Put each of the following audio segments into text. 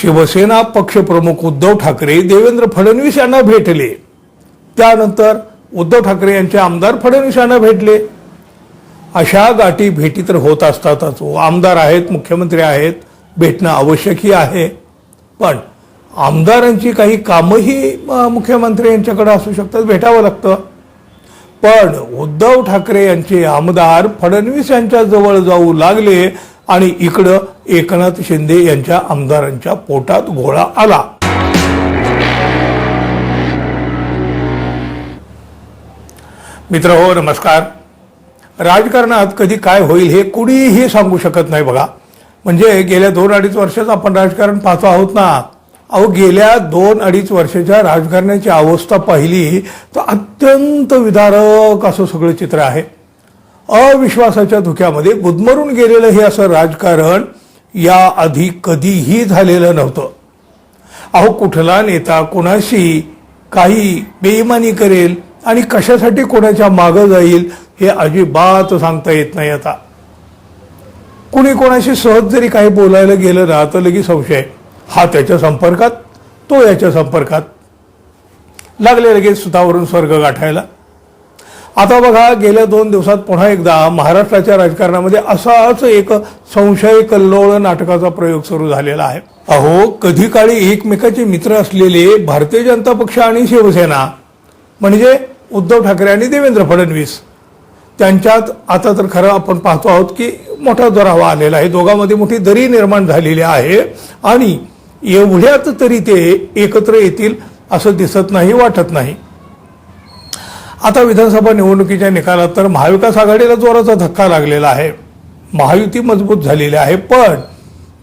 शिवसेना पक्षप्रमुख उद्धव ठाकरे देवेंद्र फडणवीस यांना भेटले. त्यानंतर उद्धव ठाकरे यांचे आमदार फडणवीस यांना भेटले. अशा गाठी भेटी तर होत असतातच. हो, आमदार आहेत मुख्यमंत्री आहेत भेटणं आवश्यकही आहे. पण आमदारांची काही कामंही मुख्यमंत्री यांच्याकडे असू शकतात भेटावं लागतं. पण उद्धव ठाकरे यांचे आमदार फडणवीस यांच्या जवळ जाऊ लागले आणि इकडं एकनाथ शिंदे यांच्या आमदारांच्या पोटात गोळा आला. मित्र हो नमस्कार. राजकारणात कधी काय होईल हे कुणीही सांगू शकत नाही बघा. म्हणजे गेल्या दोन अडीच वर्षात आपण राजकारण पाहतो आहोत ना. अहो गेल्या दोन अडीच वर्षाच्या राजकारणाची अवस्था पाहिली तर अत्यंत विदारक असं सगळं चित्र आहे. अविश्वासाच्या धुक्यामध्ये गुदमरून गेलेलं हे असं राजकारण याआधी कधीही झालेलं नव्हतं. अहो कुठला नेता कोणाशी काही बेईमानी करेल आणि कशासाठी कोणाच्या मागं जाईल हे अजिबात सांगता येत नाही आता. कुणी कोणाशी सहज जरी काही बोलायला गेलं ना तर लगेच संशय. हा त्याच्या संपर्कात तो याच्या संपर्कात. लागले लगेच सुतावरून स्वर्ग गाठायला. आता बघा गेल्या दोन दिवसात पुन्हा एकदा महाराष्ट्राच्या राजकारणामध्ये असाच एक संशय कल्लोळ नाटकाचा प्रयोग सुरू झालेला आहे. अहो कधी काळी एकमेकाचे मित्र असलेले भारतीय जनता पक्ष आणि शिवसेना म्हणजे उद्धव ठाकरे आणि देवेंद्र फडणवीस त्यांच्यात आता तर खरं आपण पाहतो आहोत की मोठा दरावा आलेला आहे. दोघांमध्ये मोठी दरी निर्माण झालेली आहे आणि एवढ्यात तरी ते एकत्र येतील असं दिसत नाही वाटत नाही. आता विधानसभा निवडणुकीच्या निकालात तर महाविकास आघाडीला जोराचा धक्का लागलेला आहे. महायुती मजबूत झालेली आहे पण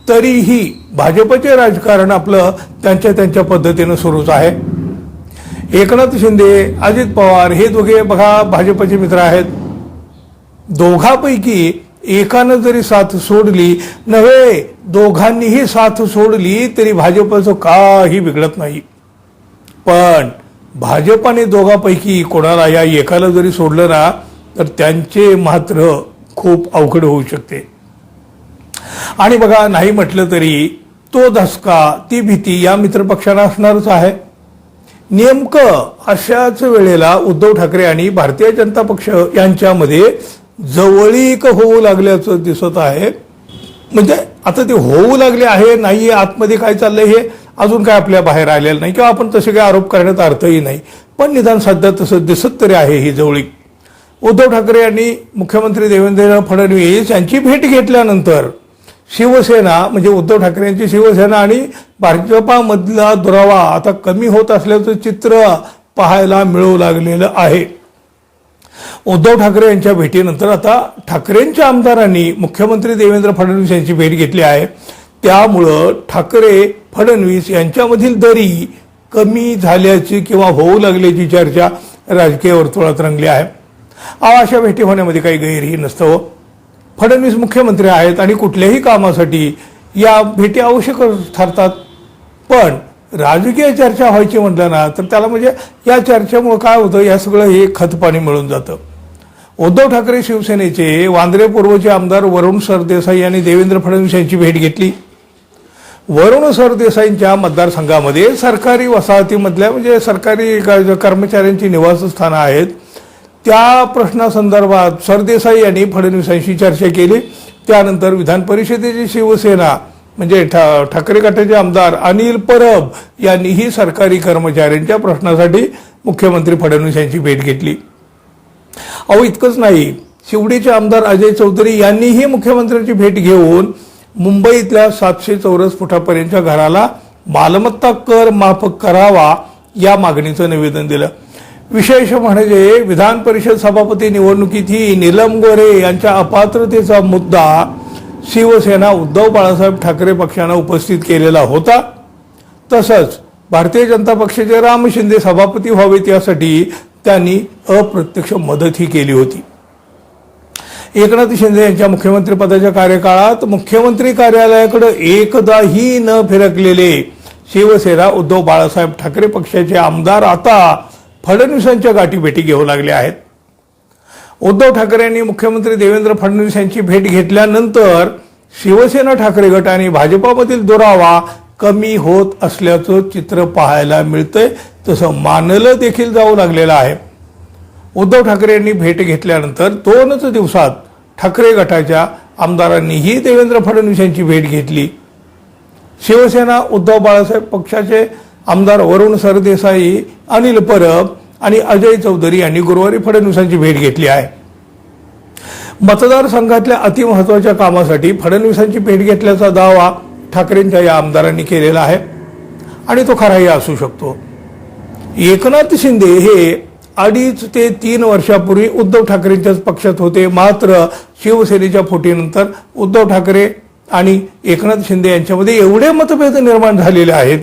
तरीही भाजपचे राजकारण आपलं त्यांच्या त्यांच्या पद्धतीनं सुरूच आहे. एकनाथ शिंदे अजित पवार हे दोघे बघा भाजपचे मित्र आहेत. दोघापैकी एकानं जरी साथ सोडली नव्हे दोघांनीही साथ सोडली तरी भाजपचं काही बिघडत नाही. पण भाजपाने दोघांपैकी कोणाला या एकाला जरी सोडलं ना तर त्यांचे मात्र खूप अवघड होऊ शकते. आणि बघा नाही म्हटलं तरी तो धसका ती भीती या मित्रपक्षांना असणारच आहे. नेमकं अशाच वेळेला उद्धव ठाकरे आणि भारतीय जनता पक्ष यांच्यामध्ये जवळीक होऊ लागल्याचं दिसत आहे. म्हणजे आता ते होऊ लागले आहे नाही आतमध्ये काय चाललंय हे? अजून काय आपल्या बाहेर आलेलं नाही किंवा आपण तसे काही आरोप करण्यात अर्थही नाही. पण निदान सध्या तसं दिसत तरी आहे ही जवळीक. उद्धव ठाकरे यांनी मुख्यमंत्री देवेंद्र फडणवीस यांची भेट घेतल्यानंतर शिवसेना म्हणजे उद्धव ठाकरे यांची शिवसेना आणि भाजपामधला दुरावा आता कमी होत असल्याचं चित्र पाहायला मिळू लागलेलं आहे. उद्धव ठाकरे यांच्या भेटीनंतर आता ठाकरेंच्या आमदारांनी मुख्यमंत्री देवेंद्र फडणवीस यांची भेट घेतली आहे. त्यामुळं ठाकरे फडणवीस यांच्यामधील दरी कमी झाल्याची किंवा होऊ लागल्याची चर्चा राजकीय वर्तुळात रंगली आहे. अहो, अशा भेटी होण्यामध्ये काही गैरही नसतं हो. फडणवीस मुख्यमंत्री आहेत आणि कुठल्याही कामासाठी या भेटी आवश्यक ठरतात. पण राजकीय चर्चा व्हायची म्हटलं ना तर त्याला म्हणजे या चर्चेमुळे काय होतं या सगळं हे खतपाणी मिळून जातं. उद्धव ठाकरे शिवसेनेचे वांद्रे पूर्वचे आमदार वरुण सरदेसाई यांनी देवेंद्र फडणवीस यांची भेट घेतली. वरुण सरदेसाईंच्या मतदारसंघामध्ये सरकारी वसाहतीमधल्या म्हणजे सरकारी कर्मचाऱ्यांची निवासस्थानं आहेत. त्या प्रश्नासंदर्भात सरदेसाई यांनी फडणवीसांशी चर्चा केली. त्यानंतर विधान परिषदेची शिवसेना म्हणजे ठा ठाकरे गटाचे आमदार अनिल परब यांनीही सरकारी कर्मचाऱ्यांच्या प्रश्नासाठी मुख्यमंत्री फडणवीस यांची भेट घेतली. अहो इतकंच नाही. शिवडीचे आमदार अजय चौधरी यांनीही मुख्यमंत्र्यांची भेट घेऊन मुंबईतल्या सातशे चौरस फुटापर्यंतच्या घराला मालमत्ता कर माफ करावा या मागणीचं निवेदन दिलं. विशेष म्हणजे विधान परिषद सभापती निवडणुकीतही नीलम गोरे यांच्या अपात्रतेचा मुद्दा शिवसेना उद्धव बाळासाहेब ठाकरे पक्षानं उपस्थित केलेला होता. तसंच भारतीय जनता पक्षाचे राम शिंदे सभापती व्हावेत यासाठी त्यांनी अप्रत्यक्ष मदतही केली होती. एकनाथ शिंदे यांच्या मुख्यमंत्री पदाच्या कार्यकाळात मुख्यमंत्री कार्यालयाकडे एकदाही न फिरकलेले शिवसेना उद्धव बाळासाहेब ठाकरे पक्षाचे आमदार आता फडणवीसांच्या गाठीभेटी घेऊ लागले आहेत. उद्धव ठाकरे यांनी मुख्यमंत्री देवेंद्र फडणवीस यांची भेट घेतल्यानंतर शिवसेना ठाकरे गट आणि भाजपामधील दुरावा कमी होत असल्याचं चित्र पाहायला मिळतंय. तसं मानलं देखील जाऊ लागलेलं आहे. उद्धव ठाकरे यांनी भेट घेतल्यानंतर दोनच दिवसात ठाकरे गटाच्या आमदारांनीही देवेंद्र फडणवीस यांची भेट घेतली. शिवसेना उद्धव बाळासाहेब पक्षाचे आमदार वरुण सरदेसाई अनिल परब आणि अजय चौधरी यांनी गुरुवारी फडणवीसांची भेट घेतली आहे. मतदारसंघातल्या अतिमहत्वाच्या कामासाठी फडणवीसांची भेट घेतल्याचा दावा ठाकरेंच्या या आमदारांनी केलेला आहे. आणि तो खराही असू शकतो. एकनाथ शिंदे हे अडीच ते तीन वर्षापूर्वी उद्धव ठाकरेंच्याच पक्षात होते. मात्र शिवसेनेच्या फुटीनंतर उद्धव ठाकरे आणि एकनाथ शिंदे यांच्यामध्ये एवढे मतभेद निर्माण झालेले आहेत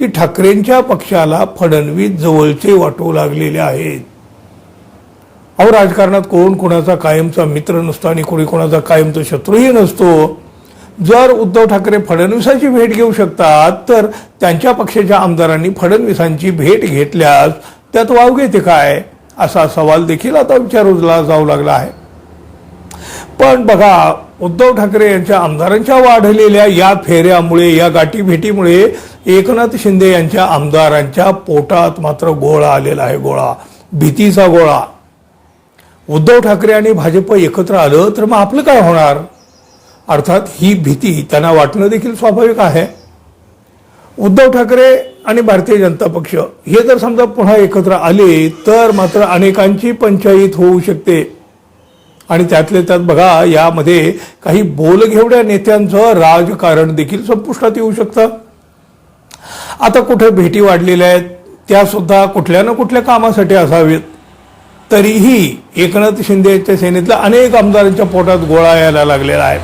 की ठाकरेंच्या पक्षाला फडणवीस जवळचे वाटू लागलेले आहेत. अहो राजकारणात कोण कोणाचा कायमचा मित्र नसतो आणि कोणी कोणाचा कायमचा शत्रूही नसतो. जर उद्धव ठाकरे फडणवीसांची भेट घेऊ शकतात तर त्यांच्या पक्षाच्या आमदारांनी फडणवीसांची भेट घेतल्यास त्यात वाव घेते काय? असा सवाल देखील आता विचारला जाऊ लागला आहे. पण बघा उद्धव ठाकरे यांच्या आमदारांच्या वाढलेल्या या फेऱ्यामुळे या गाठीभेटीमुळे एकनाथ शिंदे यांच्या आमदारांच्या पोटात मात्र गोळा आलेला आहे गोळा भीतीचा गोळा. उद्धव ठाकरे आणि भाजप एकत्र आलं तर मग आपलं काय होणार? अर्थात ही भीती त्यांना वाटणं देखील स्वाभाविक आहे. उद्धव ठाकरे आणि भारतीय जनता पक्ष. हे जर समजा पुन्हा एकत्र आले तर मात्र अनेकांची पंचायत होऊ शकते. आणि त्यातले त्यात बघा यामध्ये काही बोलघेवड्या नेत्यांचं राजकारण देखील संपुष्टात येऊ शकतं. आता कुठे भेटी वाढलेल्या आहेत त्या सुद्धा कुठल्या ना कुठल्या कामासाठी असावेत. तरीही एकनाथ शिंदे यांच्या सेनेतल्या अनेक आमदारांच्या पोटात गोळा यायला लागलेला आहे.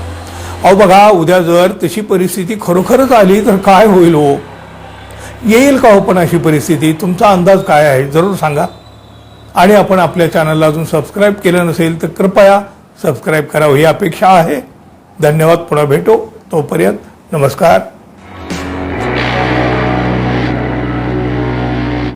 अहो बघा उद्या जर तशी परिस्थिती खरोखरच आली तर काय होईल हो? येईल का हो पण अशी परिस्थिती? तुमचा अंदाज काय आहे? जरूर सांगा. आणि आपण आपल्या चॅनलला अजून सबस्क्राईब केलं नसेल तर कृपया सबस्क्राईब करावं ही अपेक्षा आहे. धन्यवाद. पुन्हा भेटू. तोपर्यंत नमस्कार.